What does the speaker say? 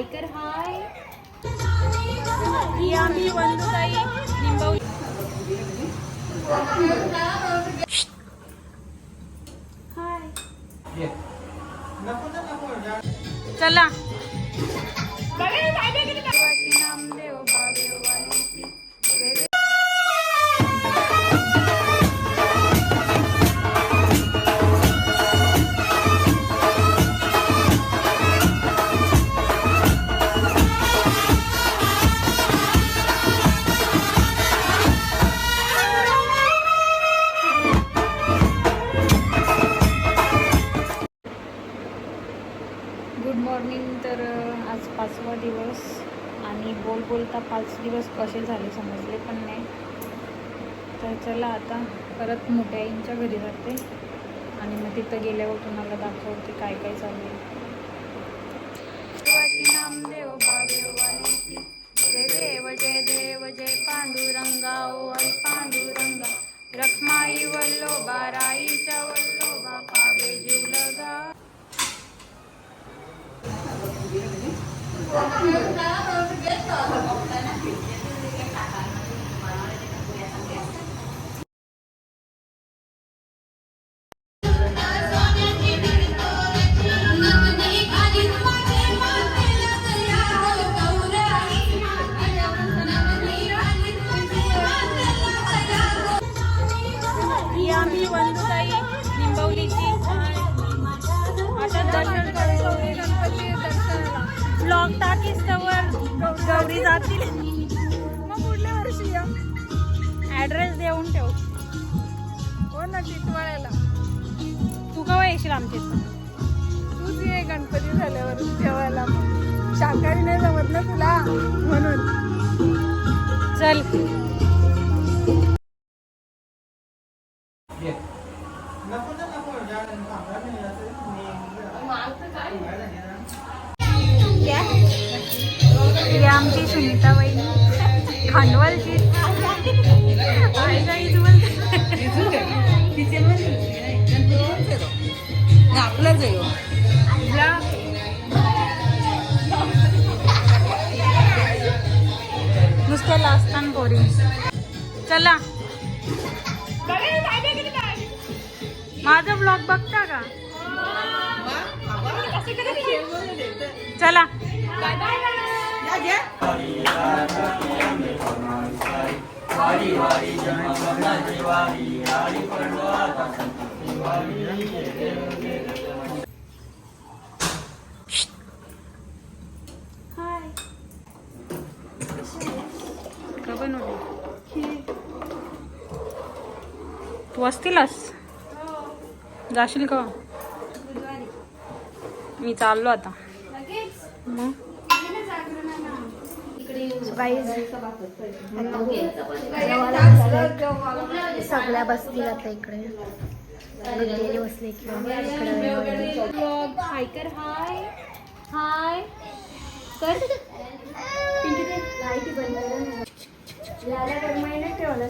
Hiker हाय. ही आम्ही वंदुताई निंबवली हाय. चला. Good morning तर आज पाचवा दिवस आणि बोल बोलता पाच दिवस कसे झाले समजले पण नाही. तर चला आता परत मोठ्या आईंच्या घरी जाते आणि मग तिथं गेल्यावर तुम्हाला दाखवते काय काय चालू आहे. शिवाजी नामदेव जय देव जय देव जय पांडुरंगा ओ पांडुरंगा. रखमाई वल्लोबा राईच्या वल्लो. वंदुताई निंबवलीची आता दर्शन गणपती दर्शनाला ब्लॉग टाकीस तवर गौरी जातील. मग पुढल्या वर्षी या. ॲड्रेस देऊन ठेव. हो ना टिटवाळ्याला तू केव्हा येशील आमच्या? तूच ये गणपती झाल्यावर जेवायला मग. शाकाहारी नाही जमत ना तुला? म्हणून. चल. ही आमची सुनीता वहिनी. खांडवालची काय जाई आपलंच आहे नुसतं लाजतान पोरी. चला. माझा ब्लॉग बघता का? चला. का बनवली? तू असतीलच? जाशील का? मी चाललो आता. मग? सगळ्या बसतील आता इकडे. बसले हाय. हाय. कर. ठेवला